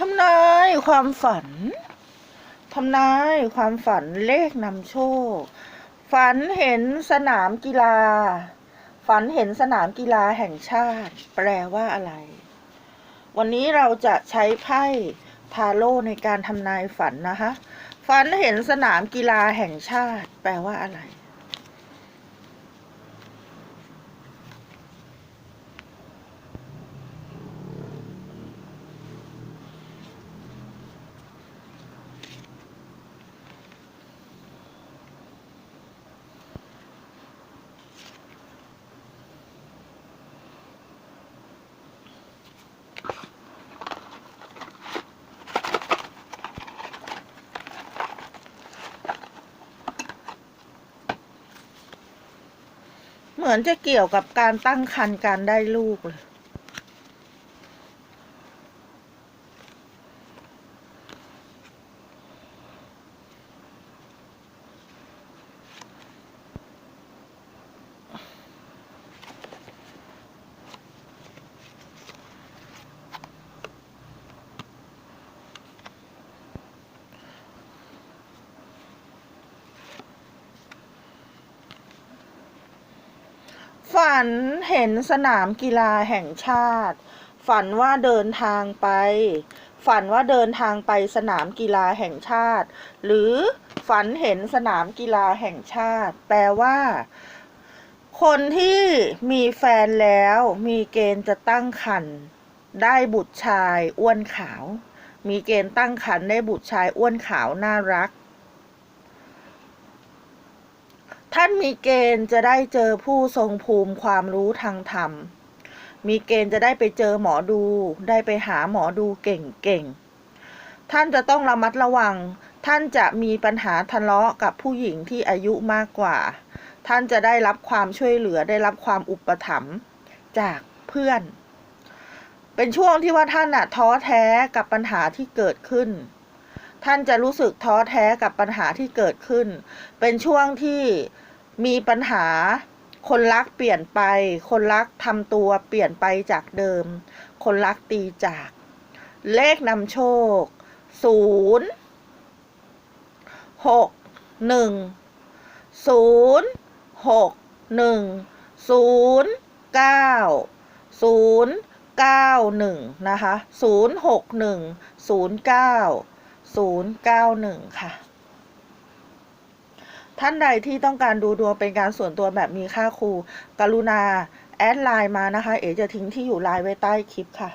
ทำนายความฝัน ทำนายความฝันเลขนำโชค ฝันเห็นสนามกีฬา ฝันเห็นสนามกีฬาแห่งชาติ แปลว่าอะไร วันนี้เราจะใช้ไพ่ทาโร่ในการทำนายฝันนะคะ ฝันเห็นสนามกีฬาแห่งชาติ แปลว่าอะไร เหมือนจะเกี่ยวกับการตั้งครรภ์การได้ลูกเลย ฝันเห็นสนามกีฬาแห่งชาติ ฝันว่าเดินทางไป ฝันว่าเดินทางไปสนามกีฬาแห่งชาติ หรือฝันเห็นสนามกีฬาแห่งชาติ แปลว่า คนที่มีแฟนแล้วมีเกณฑ์จะตั้งครรภ์ได้บุตรชายอ้วนขาว มีเกณฑ์ตั้งครรภ์ได้บุตรชายอ้วนขาวน่ารัก ท่านมีเกณฑ์จะได้เจอผู้ทรงภูมิความรู้ทางธรรม มีเกณฑ์จะได้ไปเจอหมอดู ได้ไปหาหมอดูเก่งๆ ท่านจะต้องระมัดระวัง ท่านจะมีปัญหาทะเลาะกับผู้หญิงที่อายุมากกว่า ท่านจะได้รับความช่วยเหลือได้รับความอุปถัมภ์จากเพื่อน เป็นช่วงที่ว่าท่านอะท้อแท้กับปัญหาที่เกิดขึ้นท่านจะรู้สึกท้อแท้กับปัญหาที่เกิดขึ้น เป็นช่วงที่ มีปัญหา คนรักเปลี่ยนไป คนรักทำตัวเปลี่ยนไปจากเดิม คนรักตีจาก เลขนำโชคศูนย์หกหนึ่งศูนย์หกหนึ่งศูนย์เก้าศูนย์เก้าหนึ่งนะคะศูนย์หกหนึ่งศูนย์เก้าศูนย์เก้าหนึ่งค่ะ ท่านใดที่ต้องการดูดวงเป็นการส่วนตัวแบบมีค่าครู กรุณา แอดไลน์มานะคะ เอ๋จะทิ้งที่อยู่ไลน์ไว้ใต้คลิปค่ะ